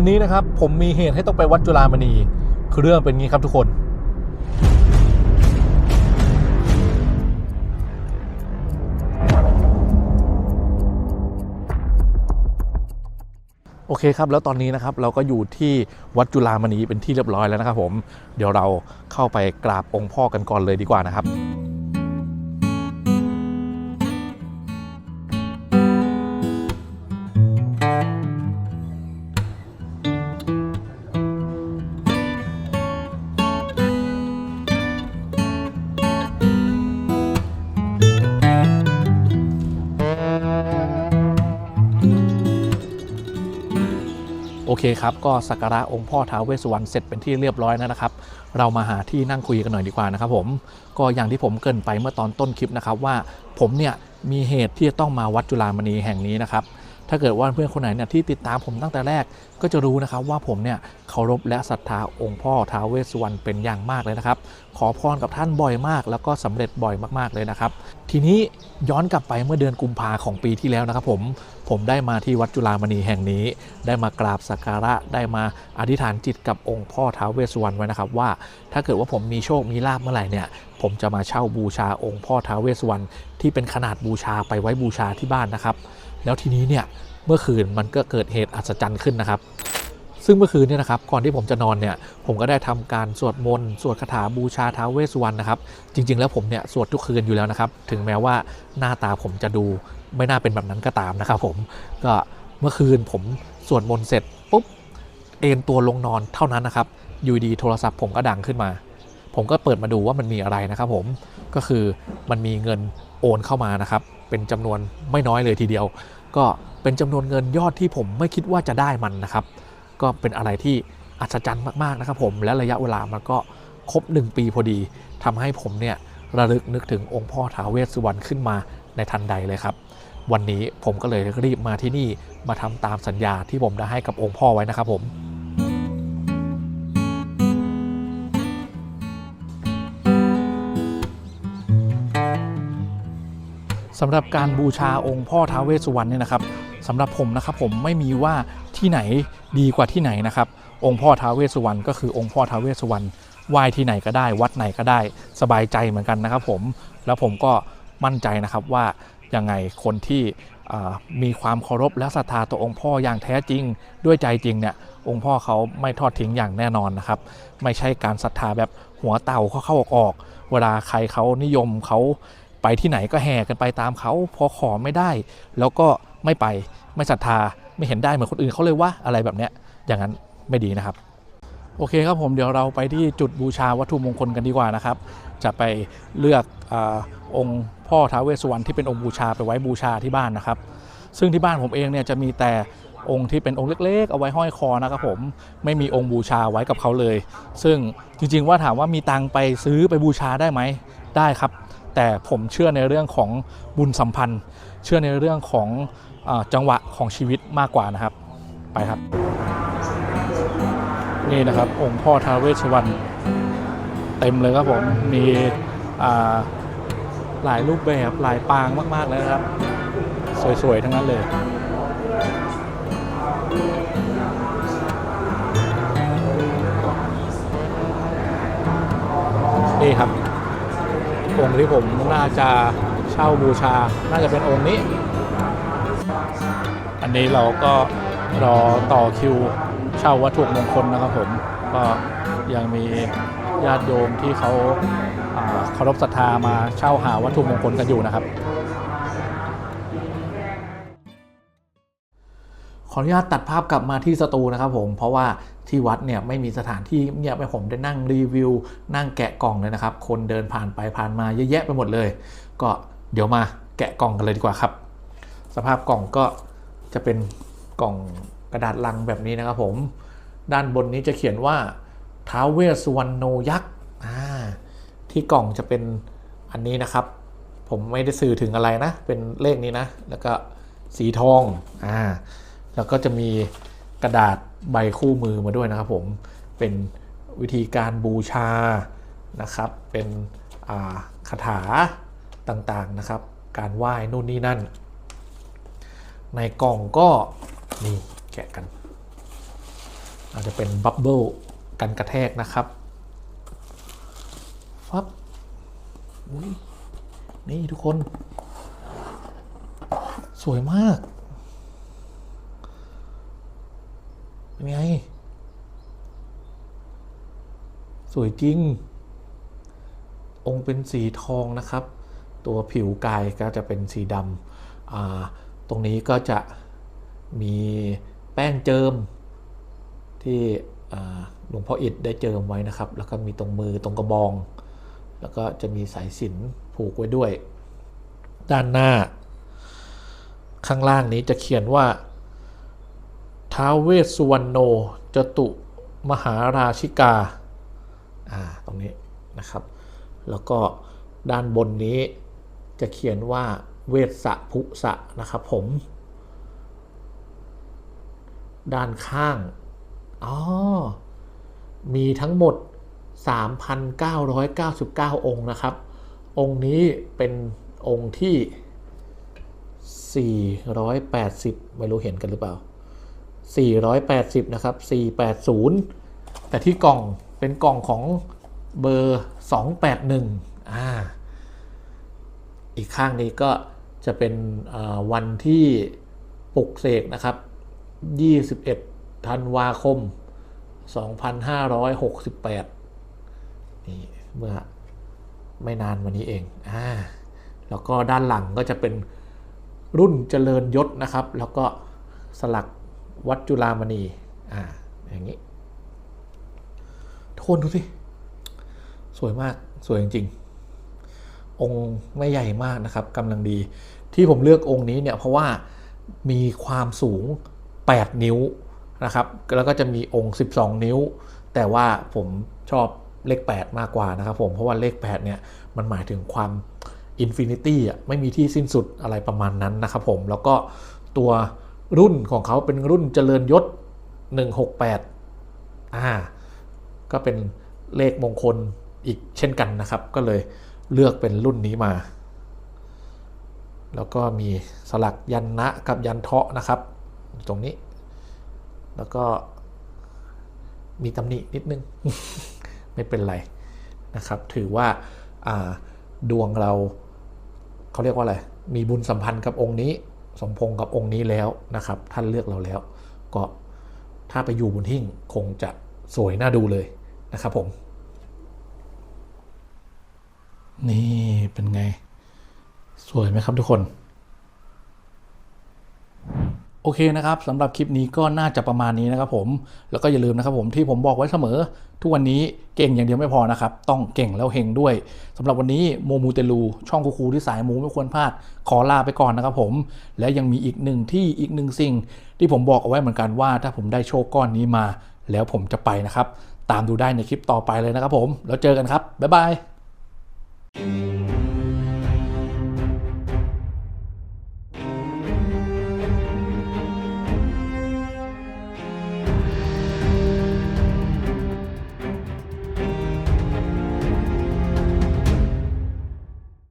วันนี้นะครับผมมีเหตุให้ต้องไปวัดจุฬามณีคือเรื่องเป็นงี้ครับทุกคน โอเคครับ แล้วตอนนี้นะครับเราก็อยู่ที่วัดจุฬามณีเป็นที่เรียบร้อยแล้วนะครับผม เดี๋ยวเราเข้าไปกราบองค์พ่อกันก่อนเลยดีกว่านะครับ เคครับ ก็สักการะองค์พ่อท้าวเวสสุวรรณเสร็จเป็นที่เรียบร้อยแล้วนะครับ เรามาหาที่นั่งคุยกันหน่อยดีกว่านะครับผม ก็อย่างที่ผมเกรินไปเมื่อตอนต้นคลิปนะครับว่าผมเนี่ยมีเหตุที่จะต้องมาวัดจุฬามณีแห่งนี้นะครับ ถ้าเกิดว่าเพื่อนคนไหนเนี่ยที่ติดตามผมตั้งแต่แรกก็จะรู้นะครับว่าผมเนี่ยเคารพและศรัทธาองค์พ่อท้าวเวสสุวรรณเป็นอย่างมากเลยนะครับ ขอพรกับท่านบ่อยมาก แล้วก็สำเร็จบ่อยมากๆเลยนะครับ ทีนี้ย้อนกลับไปเมื่อเดือนกุมภาของปีที่แล้วนะครับผม ผมได้มาที่วัดจุฬามณีแห่งนี้ ได้มากราบสักการะได้มาอธิษฐานจิตกับองค์พ่อท้าวเวสสุวรรณไว้นะครับว่า ถ้าเกิดว่าผมมีโชคมีลาภเมื่อไหร่เนี่ยผมจะมาเช่าบูชาองค์พ่อท้าวเวสสุวรรณที่เป็นขนาดบูชาไปไว้บูชาที่บ้านนะครับ แล้วทีนี้เนี่ยเมื่อคืนมันก็เกิดเหตุอัศจรรย์ขึ้นนะครับ ซึ่งเมื่อคืนเนี่ยนะครับก่อนที่ผมจะนอนเนี่ยผมก็ได้ทำการสวดมนต์สวดคาถาบูชาท้าวเวสสุวรรณนะครับจริง ๆ แล้วผมเนี่ยสวดทุกคืนอยู่แล้วนะครับถึงแม้ว่าหน้าตาผมจะดูไม่น่าเป็นแบบนั้นก็ตามนะครับผมก็เมื่อคืนผมสวดมนต์เสร็จปุ๊บเอนตัวลงนอนเท่านั้นนะครับอยู่ดีโทรศัพท์ผมก็ดังขึ้นมา ผมก็เปิดมาดูว่ามันมีอะไรนะครับผมก็คือมันมีเงินโอนเข้ามานะครับ เป็นจำนวนไม่น้อยเลยทีเดียว ก็เป็นจำนวนเงินยอดที่ผมไม่คิดว่าจะได้มันนะครับ ก็เป็นอะไรที่อัศจรรย์มากๆนะครับผมและระยะเวลามันก็ครบ 1 ปีพอดีทำให้ผมเนี่ยระลึกนึกถึงองค์พ่อท้าวเวสสุวรรณขึ้นมาในทันใดเลยครับ วันนี้ผมก็เลยรีบมาที่นี่มาทำตามสัญญาที่ผมได้ให้กับองค์พ่อไว้นะครับผมสำหรับการบูชาองค์พ่อท้าวเวสสุวรรณเนี่ยนะครับสำหรับผมนะครับผมไม่มีว่า ที่ไหนดีกว่าที่ไหนนะครับ องค์พ่อท้าเวสสุวรรณก็คือองค์พ่อท้าเวสสุวรรณไหว้ที่ไหนก็ได้ วัดไหนก็ได้สบายใจเหมือนกันนะครับ ผมแล้วผมก็มั่นใจนะครับว่ายังไงคนที่มีความเคารพและศรัทธาต่อองค์พ่ออย่างแท้จริง ด้วยใจจริงเนี่ยองค์พ่อเขาไม่ทอดทิ้งอย่างแน่นอนนะครับ ไม่ใช่การศรัทธาแบบหัวเต่าเขาเข้าออกเวลาใครเขานิยมเขาไปที่ไหนก็แห่กันไปตามเขาพอขอไม่ได้ แล้วก็ไม่ไปไม่ศรัทธา ไม่เห็นได้เหมือนคนอื่นเขาเลยว่าอะไรแบบเนี้ยอย่างนั้นไม่ดีนะครับ โอเคครับผมเดี๋ยวเราไปที่จุดบูชาวัตถุมงคลกันดีกว่านะครับ จะไปเลือกอองค์พ่อท้าวเวสสุวรรณที่เป็นองค์บูชาไปไว้บูชาที่บ้านนะครับ ซึ่งที่บ้านผมเองเนี่ยจะมีแต่องค์ที่เป็นองค์เล็กๆ เอาไว้ห้อยคอนะครับผมไม่มีองค์บูชาไว้กับเขาเลย ซึ่งจริงๆว่าถามว่ามีตังไปซื้อไปบูชาได้ไหมได้ครับ แต่ผมเชื่อในเรื่องของบุญสัมพันธ์ เชื่อในเรื่องของ จังหวะของชีวิตมากกว่านะครับ ไปครับ นี่นะครับ องค์พ่อท้าวเวสสุวรรณเต็มเลยครับผม มีหลายรูปแบบหลายปางมากๆเลยนะครับ สวย ๆ ทั้งนั้นเลยนี่ครับองค์ที่ผมน่าจะเช่าบูชา น่าจะเป็นองค์นี้ อันนี้เราก็รอต่อคิวเช่าวัตถุมงคลนะครับผม ก็ยังมีญาติโยมที่เขาเคารพศรัทธามาเช่าหาวัตถุมงคลกันอยู่นะครับ ขออนุญาตตัดภาพกลับมาที่สตูนะครับผม เพราะว่าที่วัดเนี่ยไม่มีสถานที่เงียบให้ผมได้นั่งรีวิว นั่งแกะกล่องเลยนะครับ คนเดินผ่านไปผ่านมาเยอะแยะไปหมดเลย ก็เดี๋ยวมาแกะกล่องกันเลยดีกว่าครับ สภาพกล่องก็ จะเป็นกล่องกระดาษลังแบบนี้นะครับผม ด้านบนนี้จะเขียนว่าท้าวเวสุวรรณโนยักษ์ที่กล่องจะเป็นอันนี้นะครับ ผมไม่ได้สื่อถึงอะไรนะ เป็นเลขนี้นะ แล้วก็สีทองอ่าแล้วก็จะมีกระดาษใบคู่มือมาด้วยนะครับผมเป็นวิธีการบูชานะครับ เป็นคาถาต่างๆนะครับ การไหว้นู่นนี่นั่น ในกล่องก็นี่แกะกันอาจจะเป็นบับเบิลกันกระแทกนะครับฟับนี่ทุกคน สวยมากเป็นไง สวยจริง องค์เป็นสีทองนะครับ ตัวผิวกายก็จะเป็นสีดำอ่า ตรงนี้ก็จะมีแป้งเจิมที่หลวงพ่ออิฐได้เจิมไว้นะครับ แล้วก็มีตรงมือตรงกระบอง แล้วก็จะมีสายสิญจนผูกไว้ด้วย ด้านหน้า ข้างล่างนี้จะเขียนว่าท้าวเวสสุวรรณโนจตุมหาราชิกาอ่าตรงนี้นะครับ แล้วก็ด้านบนนี้จะเขียนว่า เวสสะภุสะนะครับผม ด้านข้าง อ๋อ มีทั้งหมด 3,999 องค์นะครับ องค์นี้เป็นองค์ที่ 480 ไม่รู้เห็นกันหรือเปล่า 480 นะครับ 480 แต่ที่กล่องเป็นกล่องของเบอร์ 281 อ่า อีกข้างนี้ก็ จะเป็นวันที่ปลุกเสกนะครับ 21 ธันวาคม 2568 นี่เมื่อไม่นานวันนี้เองอ่าแล้วก็ด้านหลังก็จะเป็นรุ่นเจริญยศนะครับ แล้วก็สลักวัดจุฬามณีอ่าอย่างนี้ทุกคนดูสิ สวยมาก สวยจริงๆ องค์ไม่ใหญ่มากนะครับกำลังดี ที่ผมเลือกองค์นี้เนี่ยเพราะว่ามีความสูง 8 นิ้วนะครับ แล้วก็จะมีองค์ 12 นิ้ว แต่ว่าผมชอบเลข 8 มากกว่านะครับผมเพราะว่าเลข 8 เนี่ยมันหมายถึงความอินฟินิตี้อะไม่มีที่สิ้นสุดอะไรประมาณนั้นนะครับผมแล้วก็ตัวรุ่นของเขาเป็นรุ่นเจริญยศ 168อ่าก็เป็นเลขมงคลอีกเช่นกันนะครับ ก็เลย เลือกเป็นรุ่นนี้มา แล้วก็มีสลักยันนะกับยันเทาะนะครับ ตรงนี้ แล้วก็มีตำหนินิดนึง ไม่เป็นไรนะครับ ถือว่าาดวงเราเขาเรียกว่าอะไร มีบุญสัมพันธ์กับองค์นี้ สมพงกับองค์นี้แล้วนะครับ ท่านเลือกเราแล้ว ก็ถ้าไปอยู่บนหิ้งคงจะสวยน่าดูเลยนะครับผม นี่เป็นไง สวยไหมครับทุกคน โอเคนะครับสำหรับคลิปนี้ก็น่าจะประมาณนี้นะครับผมแล้วก็อย่าลืมนะครับผมที่ผมบอกไว้เสมอ ทุกวันนี้เก่งอย่างเดียวไม่พอนะครับ ต้องเก่งแล้วเฮงด้วยสำหรับวันนี้โมมูเตลูช่องคูคูที่สายมูไม่ควรพลาด ขอลาไปก่อนนะครับผม และยังมีอีกหนึ่งที่อีกหนึ่งสิ่ง ที่ผมบอกเอาไว้เหมือนกันว่า ถ้าผมได้โชคก้อนนี้มา แล้วผมจะไปนะครับ ตามดูได้ในคลิปต่อไปเลยนะครับผม แล้วเจอกันครับบ๊ายบาย Música